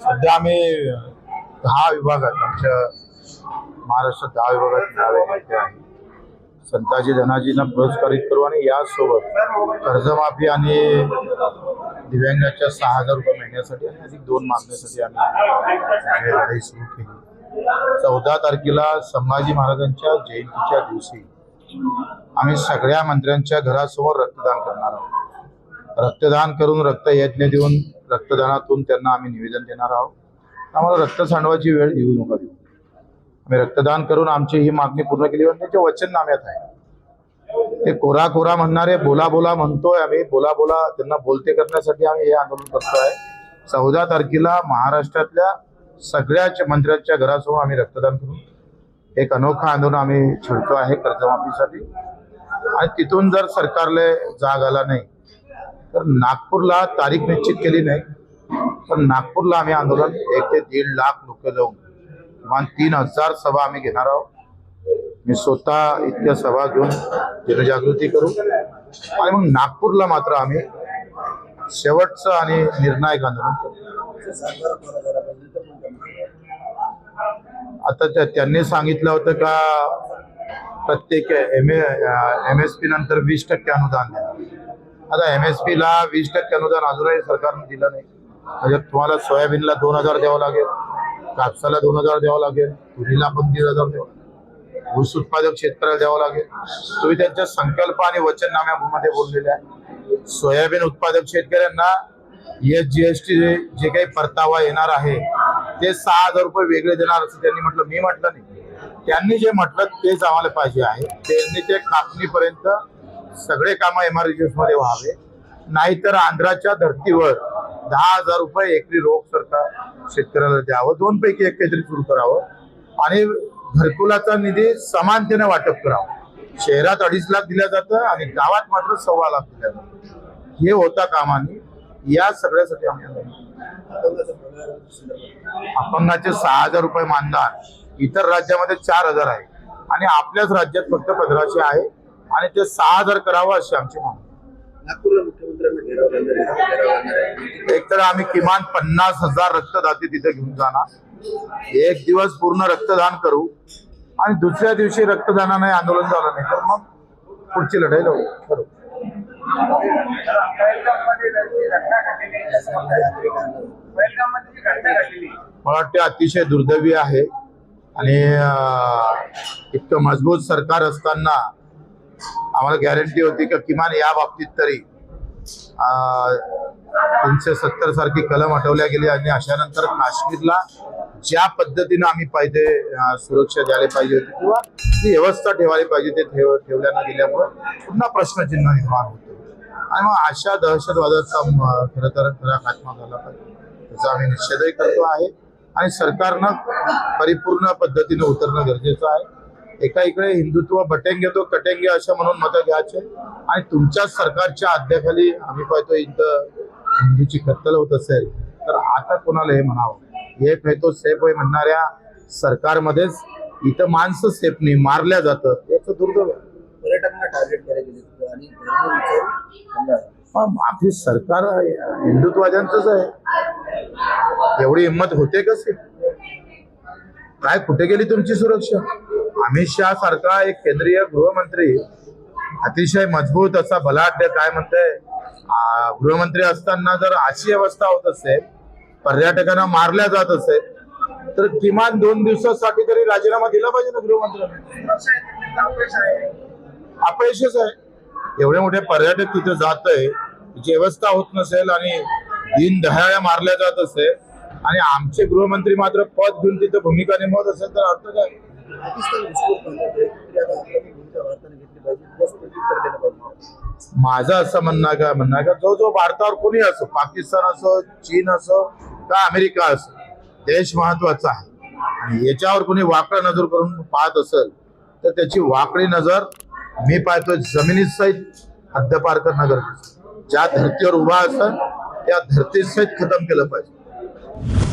सध्या आम्ही दहा विभागात आमच्या महाराष्ट्रात दहा विभागात नावे घेतले आहे संताजी धनाजींना पुरस्कारित करू आणि यासोबत कर्जमाफी आणि दिव्यांगाच्या सहा हजार रुपये महिन्यासाठी आणि अधिक दोन मागण्यासाठी आम्ही लढाई सुरू केली. चौदा तारखेला संभाजी महाराजांच्या जयंतीच्या दिवशी आम्ही सगळ्या मंत्र्यांच्या घरासमोर रक्तदान करणार आहोत. रक्तदान करून रक्त यज्ञ देऊन रक्तदानातून त्यांना आम्ही निवेदन देणार आहोत. आम्हाला रक्त सांडवायची वेळ येऊ नका देऊ. आम्ही रक्तदान करून आमची ही मागणी पूर्ण केली आणि वचन वचननाम्यात आहे. ते कोरा कोरा म्हणणारे बोला बोला म्हणतोय आम्ही. बोला बोला त्यांना बोलते करण्यासाठी आम्ही हे आंदोलन करतोय. चौदा तारखेला महाराष्ट्रातल्या सगळ्याच मंत्र्यांच्या घरासमोर आम्ही रक्तदान करू. एक अनोखा आंदोलन आम्ही छेडतो आहे कर्जमाफीसाठी. आणि तिथून जर सरकारला जाग आला नाही तर नागपूरला तारीख निश्चित केली नाही. तर नागपूरला आम्ही आंदोलन एक ते दीड लाख लोक जाऊन किमान तीन हजार सभा आम्ही घेणार आहोत. मी स्वतः इतक्या सभा घेऊन जनजागृती करू. आणि मग नागपूरला मात्र आम्ही शेवटचं आणि निर्णायक आंदोलन करू. आता त्या- त्यांनी सांगितलं होतं का प्रत्येक एम एम एस पी नंतर वीस टक्के अनुदान द्या आता एम एस पी ला वीस टक्के अनुदान अजूनही सरकारने दिलं नाही. म्हणजे तुम्हाला सोयाबीनला दोन हजार द्यावं लागेल कापसाला दोन हजार द्यावं लागेल तुरीला पण दीड हजार द्यावं लागेल. ऊस उत्पादक शेतकऱ्याला द्यावं लागेल. तुम्ही त्यांच्या संकल्प आणि वचननाम्यामध्ये बोललेले आहे. सोयाबीन उत्पादक शेतकऱ्यांना एस जी एस टी जे काही परतावा येणार आहे ते सहा हजार रुपये वेगळे देणार असं त्यांनी म्हटलं. मी म्हटलं नाही. त्यांनी जे म्हटलं तेच आम्हाला पाहिजे आहे. त्यांनी ते कापणीपर्यंत सगळे कामं एमआरजीएसमध्ये व्हावे. नाहीतर आंध्राच्या धर्तीवर दहा हजार रुपये एकरी रोख सरकार शेतकऱ्याला द्यावं. दोन पैकी एक काहीतरी सुरू करावं. आणि घरकुलाचा निधी समानतेने वाटप करावं. शहरात अडीच लाख दिला जातं आणि गावात मात्र सव्वा लाख दिला जातं. हे होता कामाने. या सगळ्यासाठी आम्ही अपंगाचे सहा हजार रुपये मानधन. इतर राज्यामध्ये चार हजार आहे. आणि आपल्याच राज्यात फक्त पंधराशे आहे. आणि ते सहा हजार करावं अशी आमची मागणी. नागपूरला मुख्यमंत्र्यांना घेराव करणार आहे, घेराव करणार आहे. एक तर आम्ही किमान पन्नास हजार रक्तदाते तिथे घेऊन जाणार. एक दिवस पूर्ण रक्तदान करू. आणि दुसऱ्या दिवशी रक्तदानाने आंदोलन झालं नाही तर मग पुढची लढाई लढू. करू मला वाटते अतिशय दुर्दैवी आहे. आणि इतकं मजबूत सरकार असताना आम्हाला गॅरंटी होती की किमान या बाबतीत तरी तीनशे सत्तर सारखी कलम हटवल्या गेली आणि अशानंतर काश्मीरला ज्या पद्धतीनं आम्ही पाहिजे सुरक्षा द्यायला पाहिजे होती किंवा ती व्यवस्था ठेवायला पाहिजे ते ठेव ठेवल्या न गेल्यामुळे पुन्हा प्रश्नचिन्ह निर्माण होते. आणि मग अशा दहशतवादाचा खरं तर खरा खात्मा झाला पाहिजे त्याचा आम्ही निषेधही करतो आहे. आणि सरकारनं परिपूर्ण पद्धतीने उतरणं गरजेचं आहे. एका इकडे हिंदुत्व बटेंगे तो कटेंगे असं म्हणून मतं घ्यायचे. आणि तुमच्याच सरकारच्या अध्याखाली आम्ही पाहतो इथं हिंदूची कत्तल होत असेल तर आता कोणाला हे म्हणावं? हे तो सेफ होय म्हणणाऱ्या सरकारमध्येच इथं माणसं सेफ नाही मारल्या जातं याचं दुर्दैव पर्यटकांना टार्गेट आणि आपली सरकार हिंदुत्वाद्यांचंच आहे. एवढी हिंमत होते कसे काय कुठे गेली तुमची सुरक्षा? अमित शहा सारखा एक केंद्रीय गृहमंत्री अतिशय मजबूत असा बलाढ्य काय म्हणते गृहमंत्री असताना जर अशी अवस्था होत असेल पर्यटकांना मारल्या जात असेल तर किमान दोन दिवसासाठी तरी राजीनामा दिला पाहिजे ना गृहमंत्र्यांनी? अपयशच आहे. एवढे मोठे पर्यटक तिथे जात आहे व्यवस्था होत नसेल आणि दिन दहाळ्या मारल्या जात असेल आणि आमचे गृहमंत्री मात्र पद घेऊन तिथे भूमिका निभावत असेल तर अर्थ काय? माझं असं म्हणणं का? म्हणणं का जो जो भारतावर कोणी असो पाकिस्तान असो चीन असो का अमेरिका असो देश महत्त्वाचा आहे. आणि याच्यावर कोणी वाकडा नजर करून पाहत असेल तर त्याची वाकडी नजर मी पाहतो जमिनी सहित हद्दपार करणं गरजेचं ज्या धर्तीवर उभा असेल त्या धर्तीत सहित खतम केलं पाहिजे.